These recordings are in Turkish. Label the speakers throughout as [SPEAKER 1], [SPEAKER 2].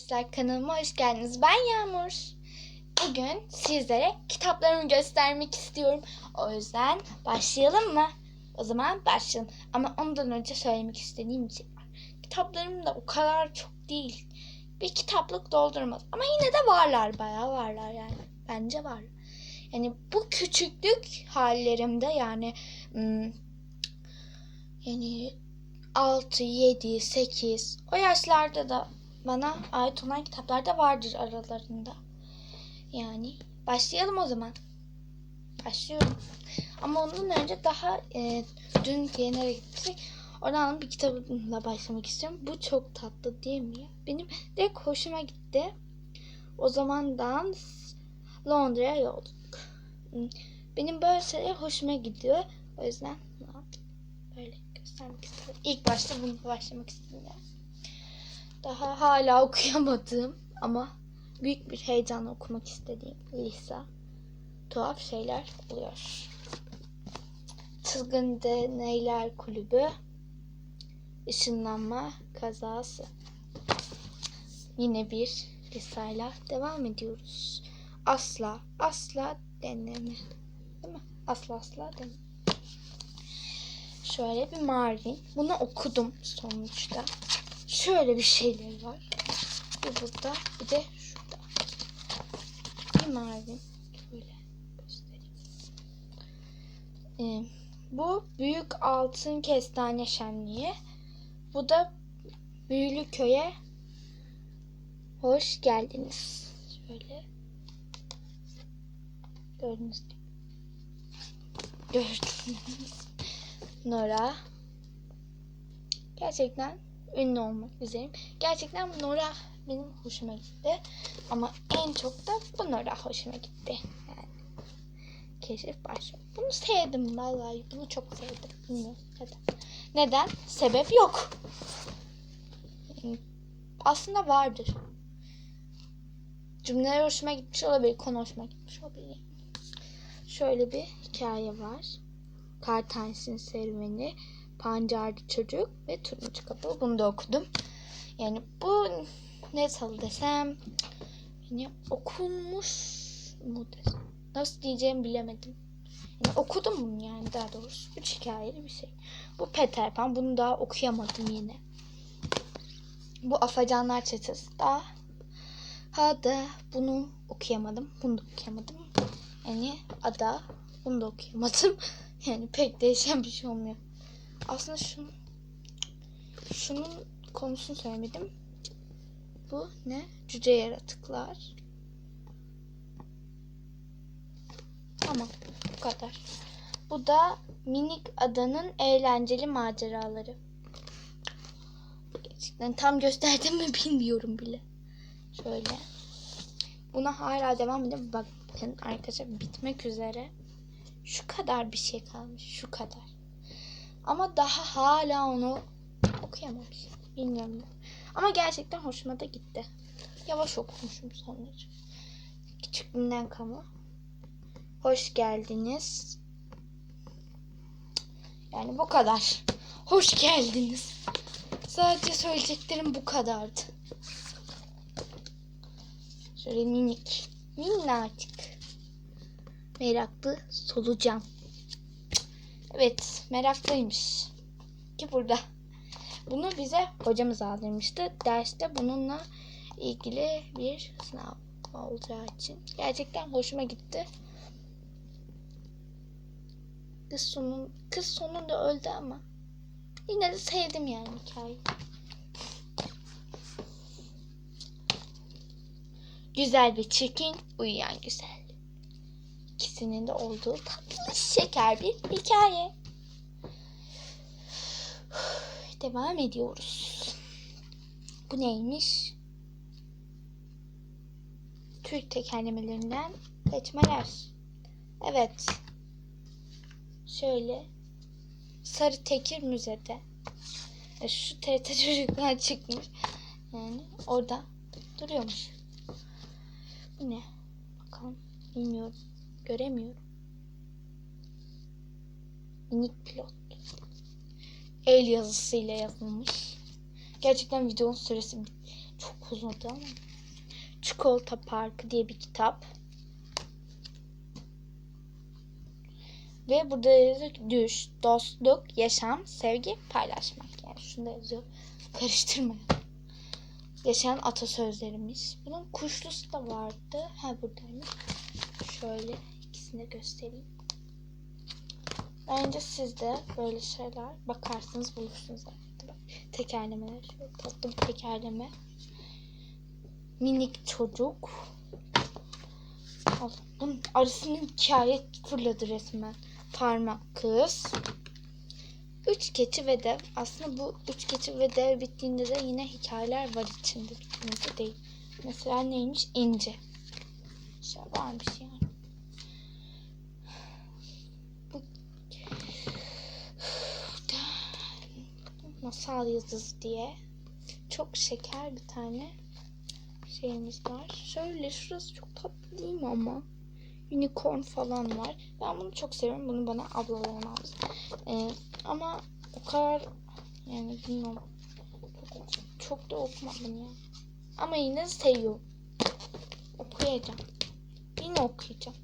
[SPEAKER 1] Arkadaşlar kanalıma hoş geldiniz. Ben Yağmur. Bugün sizlere kitaplarımı göstermek istiyorum. O yüzden başlayalım mı? O zaman başlayalım. Ama ondan önce söylemek istediğim bir şey var. Kitaplarım da o kadar çok değil. Bir kitaplık doldurmaz. Ama yine de varlar. Bayağı varlar yani. Bence var. Yani bu küçüklük hallerimde yani hmm, yani 6, 7, 8 o yaşlarda da bana ait olan kitaplar da vardır aralarında. Yani başlayalım o zaman. Başlıyorum. Ama ondan önce daha e, dün Yener'e gittik. Oradan bir kitabımla başlamak istiyorum. Bu çok tatlı değil mi? Benim direkt hoşuma gitti. O zamandan Londra'ya yolculuk. Benim böyle şeyler hoşuma gidiyor. O yüzden? Böyle göstermek istedim. İlk başta bununla başlamak istedim. Yani. Daha hala okuyamadığım ama büyük bir heyecanla okumak istediğim Lisa tuhaf şeyler oluyor. Çılgın Deneyler Kulübü Işınlanma Kazası Yine bir Lisa'yla devam ediyoruz. Asla, asla deneme. Değil mi? Asla, asla deneme. Şöyle bir Marvin. Bunu okudum sonuçta. Şöyle bir şeyler var. Bir burada, bir de şurada. Bir Marvin. Şöyle göstereyim. Ee, bu Büyük Altın Kestane Şenliği. Bu da Büyülü Köy'e hoş geldiniz. Şöyle. Gördünüz gibi. Gördünüz. Nora. Gerçekten ünlü olmak üzereyim. Gerçekten Nora benim hoşuma gitti. Ama en çok da bu Nora hoşuma gitti. Yani keşif başlıyor. Bunu sevdim vallahi. Bunu çok sevdim. Bilmiyorum neden. Neden? Sebep yok. Aslında vardır. Cümleler hoşuma gitmiş olabilir. Konu hoşuma gitmiş olabilir. Şöyle bir hikaye var. Kar tanesinin serüveni, pancarlı çocuk ve turuncu kapı. Bunu da okudum. Yani bu ne salı desem yani okunmuş mu desem. Nasıl diyeceğimi bilemedim. Yani okudum bunu yani daha doğrusu. Üç hikayeli bir şey. Bu Peter Pan. Bunu daha okuyamadım yine. Bu Afacanlar Çetesi. Daha ha da bunu okuyamadım. Bunu da okuyamadım. Yani ada bunu da okuyamadım. Yani pek değişen bir şey olmuyor. Aslında şunun şunun konusunu söylemedim. Bu ne? Cüce yaratıklar. Tamam. Bu kadar. Bu da minik adanın eğlenceli maceraları. Gerçekten tam gösterdim mi bilmiyorum bile. Şöyle. Buna hala devam edelim. Bakın arkadaşlar bitmek üzere. Şu kadar bir şey kalmış. Şu kadar. Ama daha hala onu okuyamamış. Bilmiyorum. Ama gerçekten hoşuma da gitti. Yavaş okumuşum sonları. Küçüklüğümden kalma. Hoş geldiniz. Yani bu kadar. Hoş geldiniz. Sadece söyleyeceklerim bu kadardı. Şöyle minik. Minnacık. Meraklı solucan. Evet meraklıymış. Ki burada. Bunu bize hocamız aldırmıştı. Derste bununla ilgili bir sınav olacağı için. Gerçekten hoşuma gitti. Kız, sonun, kız sonunda öldü ama yine de sevdim yani hikayeyi. Güzel ve çirkin, uyuyan güzel. İkisinin de olduğu tatlı şeker bir hikaye. Devam ediyoruz. Bu neymiş? Türk tekerlemelerinden seçmeler. Evet. Şöyle. Sarı Tekir Müze'de. E, Şu TRT çocuklar çıkmış. Yani orada duruyormuş. Bu ne? Bakalım. Bilmiyorum. Göremiyorum. Minik pilot. El yazısıyla yazılmış. Gerçekten videonun süresi Çok uzadı ama. Çikolata Parkı diye bir kitap. Ve burada yazıyor ki düş, dostluk, yaşam, sevgi, paylaşmak. Yani şunda yazıyor. Karıştırma. Yaşayan atasözlerimiz. Bunun kuşlusu da vardı. Ha buradaymış. Şöyle de göstereyim. Bence siz de böyle şeyler bakarsınız bulursunuz. Tekerlemeler. Tatlı bir tekerleme. Minik çocuk. Bunun arasının hikaye fırladı resmen. Parmak kız. Üç keçi ve dev. Aslında bu üç keçi ve dev bittiğinde de yine hikayeler var içinde. Bittiğinde değil. Mesela neymiş? İnce. Şey varmış yani. Bu Masal yıldızı diye çok şeker bir tane şeyimiz var. Şöyle şurası çok tatlı değil mi ama? Unicorn falan var. Ben bunu çok seviyorum. Bunu bana ablalarım aldı. Ee, ama o kadar yani bilmiyorum. Çok, çok da okumadım ya. Ama yine seviyorum. Okuyacağım. Yine okuyacağım.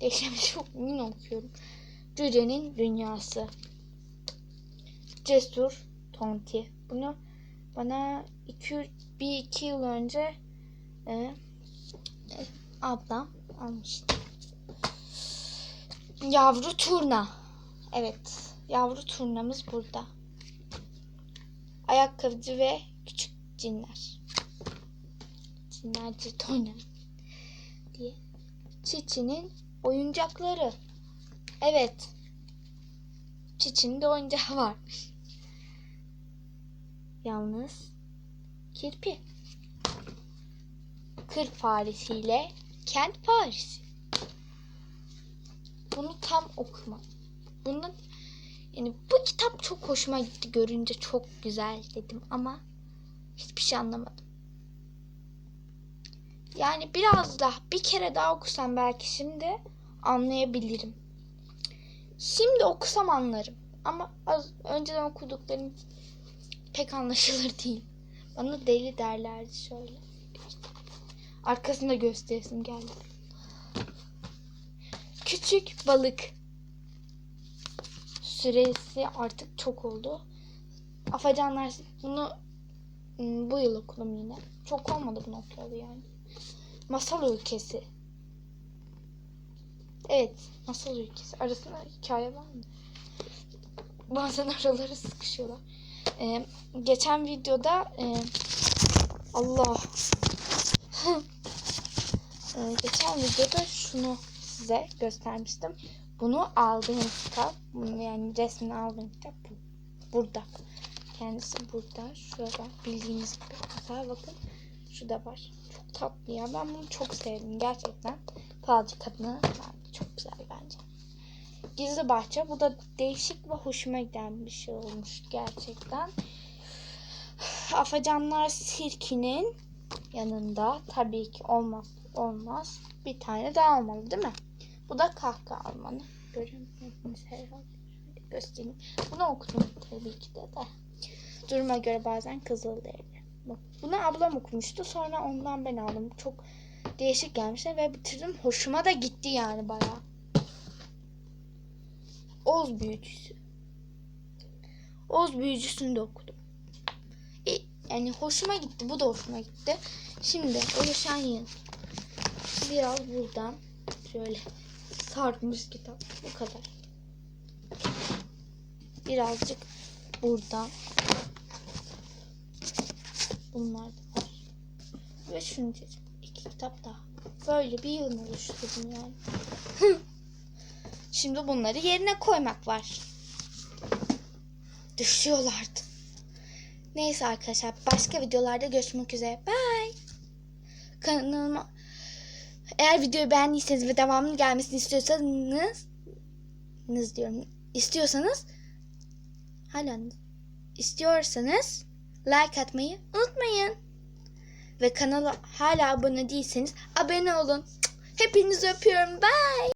[SPEAKER 1] Değişen bir şey. Yine okuyorum. Cüce'nin Dünyası. Cesur Tonti. Bunu bana iki, bir iki yıl önce e, e, ablam almıştı. Yavru turna. Evet. Yavru turnamız burada. Ayakkabıcı ve küçük cinler. Cinlerci oynar diye. Çiçinin oyuncakları. Evet. Çiçinin de oyuncağı varmış. Yalnız kirpi. Kır faresiyle kent faresi. Bunu tam okuma. Bunun yani bu kitap çok hoşuma gitti. Görünce çok güzel dedim ama hiçbir şey anlamadım. Yani biraz daha bir kere daha okusam belki şimdi anlayabilirim. Şimdi okusam anlarım. Ama az önceden okuduklarım pek anlaşılır değil. Bana deli derlerdi şöyle. Arkasında gösteresim geldi. Küçük balık. Süresi artık çok oldu. Afacanlar bunu ım, bu yıl okudum yine. Çok olmadı bunu okuyalı yani. Masal ülkesi. Evet, masal ülkesi. Arasında hikaye var mı? Bazen araları sıkışıyorlar. Ee, geçen videoda e, Allah Ee, geçen videoda şunu size göstermiştim. Bunu aldığım kitap. Bunu yani resmini aldığım kitap bu. Burada. Kendisi burada. Şurada bildiğiniz gibi. Mesela bakın. Şu da var. Çok tatlı ya. Ben bunu çok sevdim. Gerçekten. Falcı kadını çok güzel bence. Gizli bahçe. Bu da değişik ve hoşuma giden bir şey olmuş gerçekten. Afacanlar Sirki'nin yanında tabii ki olmaz olmaz. Bir tane daha olmalı değil mi? Bu da kahkaha almanı. Herhalde. Şöyle göstereyim. Bunu okudum tabii ki de de. Duruma göre bazen Kızılderili. Bak, Bunu ablam okumuştu. Sonra ondan ben aldım. Çok değişik gelmişti ve bitirdim. Hoşuma da gitti yani bayağı. Oz büyücüsü. Oz büyücüsünü de okudum. E, yani hoşuma gitti. Bu da hoşuma gitti. Şimdi o yaşayan yıl. Biraz buradan şöyle sarkmış kitap. Bu kadar. Birazcık buradan. Bunlar da var. Ve şunu diyeceğim. İki kitap daha. Böyle bir yığın oluşturdum yani. Şimdi bunları yerine koymak var. Düşüyorlardı. Neyse arkadaşlar başka videolarda görüşmek üzere. Bye. Kanalıma eğer videoyu beğendiyseniz ve devamının gelmesini istiyorsanız nız diyorum. istiyorsanız hala istiyorsanız like atmayı unutmayın. Ve kanala hala abone değilseniz abone olun. Hepinizi öpüyorum. Bye.